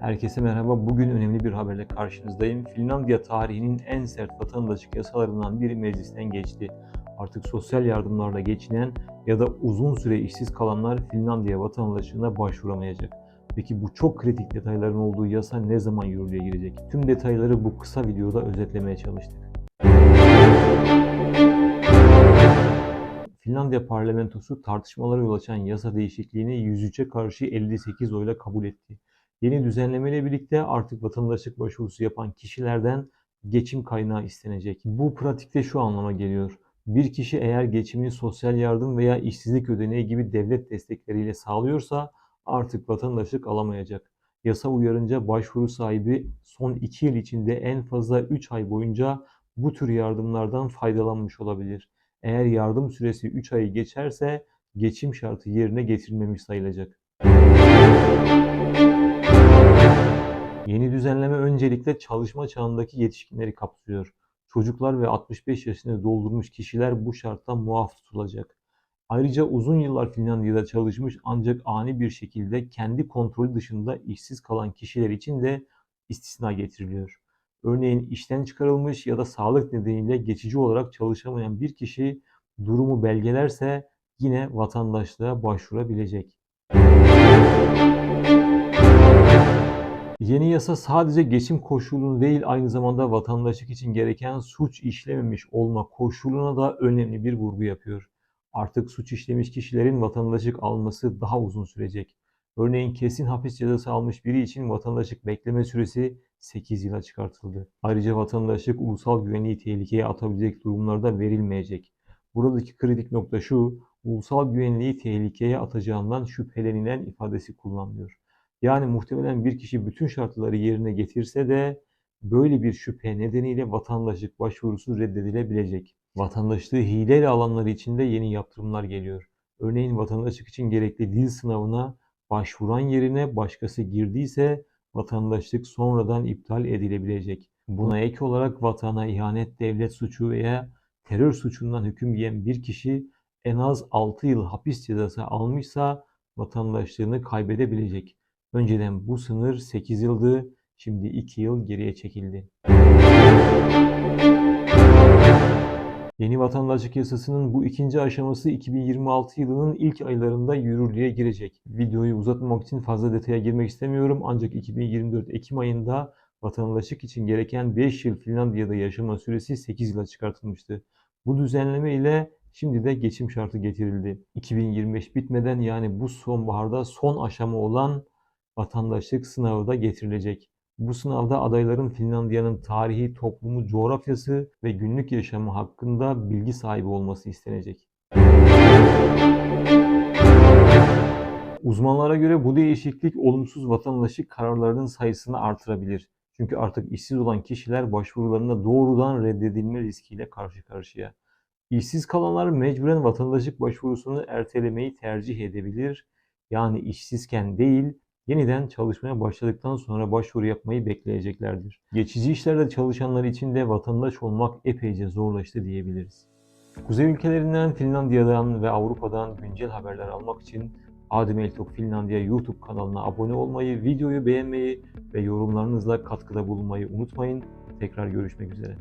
Herkese merhaba. Bugün önemli bir haberle karşınızdayım. Finlandiya tarihinin en sert vatandaşlık yasalarından biri meclisten geçti. Artık sosyal yardımlarla geçinen ya da uzun süre işsiz kalanlar Finlandiya vatandaşlığına başvuramayacak. Peki bu çok kritik detayların olduğu yasa ne zaman yürürlüğe girecek? Tüm detayları bu kısa videoda özetlemeye çalıştık. Finlandiya parlamentosu tartışmalara yol açan yasa değişikliğini 103'e karşı 58 oyla kabul etti. Yeni düzenlemeyle birlikte artık vatandaşlık başvurusu yapan kişilerden geçim kaynağı istenecek. Bu pratikte şu anlama geliyor. Bir kişi eğer geçimini sosyal yardım veya işsizlik ödeneği gibi devlet destekleriyle sağlıyorsa artık vatandaşlık alamayacak. Yasa uyarınca başvuru sahibi son 2 yıl içinde en fazla 3 ay boyunca bu tür yardımlardan faydalanmış olabilir. Eğer yardım süresi 3 ayı geçerse geçim şartı yerine getirilmemiş sayılacak. Yeni düzenleme öncelikle çalışma çağındaki yetişkinleri kapsıyor. Çocuklar ve 65 yaşını doldurmuş kişiler bu şarttan muaf tutulacak. Ayrıca uzun yıllar Finlandiya'da çalışmış ancak ani bir şekilde kendi kontrolü dışında işsiz kalan kişiler için de istisna getiriliyor. Örneğin işten çıkarılmış ya da sağlık nedeniyle geçici olarak çalışamayan bir kişi durumu belgelerse yine vatandaşlığa başvurabilecek. Yeni yasa sadece geçim koşulunu değil aynı zamanda vatandaşlık için gereken suç işlememiş olma koşuluna da önemli bir vurgu yapıyor. Artık suç işlemiş kişilerin vatandaşlık alması daha uzun sürecek. Örneğin kesin hapis cezası almış biri için vatandaşlık bekleme süresi 8 yıla çıkartıldı. Ayrıca vatandaşlık ulusal güvenliği tehlikeye atabilecek durumlarda verilmeyecek. Buradaki kritik nokta şu, ulusal güvenliği tehlikeye atacağından şüphelenilen ifadesi kullanılıyor. Yani muhtemelen bir kişi bütün şartları yerine getirse de böyle bir şüphe nedeniyle vatandaşlık başvurusu reddedilebilecek. Vatandaşlığı hileyle alanlar için de yeni yaptırımlar geliyor. Örneğin vatandaşlık için gerekli dil sınavına başvuran yerine başkası girdiyse vatandaşlık sonradan iptal edilebilecek. Buna ek olarak vatana ihanet, devlet suçu veya terör suçundan hüküm yiyen bir kişi en az 6 yıl hapis cezası almışsa vatandaşlığını kaybedebilecek. Önceden bu sınır 8 yıldı, şimdi 2 yıl geriye çekildi. Yeni vatandaşlık yasasının bu ikinci aşaması 2026 yılının ilk aylarında yürürlüğe girecek. Videoyu uzatmamak için fazla detaya girmek istemiyorum ancak 2024 Ekim ayında vatandaşlık için gereken 5 yıl Finlandiya'da yaşama süresi 8 yıla çıkartılmıştı. Bu düzenleme ile şimdi de geçim şartı getirildi. 2025 bitmeden yani bu sonbaharda son aşama olan vatandaşlık sınavı da getirilecek. Bu sınavda adayların Finlandiya'nın tarihi, toplumu, coğrafyası ve günlük yaşamı hakkında bilgi sahibi olması istenecek. Uzmanlara göre bu değişiklik olumsuz vatandaşlık kararlarının sayısını artırabilir. Çünkü artık işsiz olan kişiler başvurularında doğrudan reddedilme riskiyle karşı karşıya. İşsiz kalanlar mecburen vatandaşlık başvurusunu ertelemeyi tercih edebilir. Yani işsizken değil, yeniden çalışmaya başladıktan sonra başvuru yapmayı bekleyeceklerdir. Geçici işlerde çalışanlar için de vatandaş olmak epeyce zorlaştı diyebiliriz. Kuzey ülkelerinden, Finlandiya'dan ve Avrupa'dan güncel haberler almak için Adem Eltok Finlandiya YouTube kanalına abone olmayı, videoyu beğenmeyi ve yorumlarınızla katkıda bulunmayı unutmayın. Tekrar görüşmek üzere.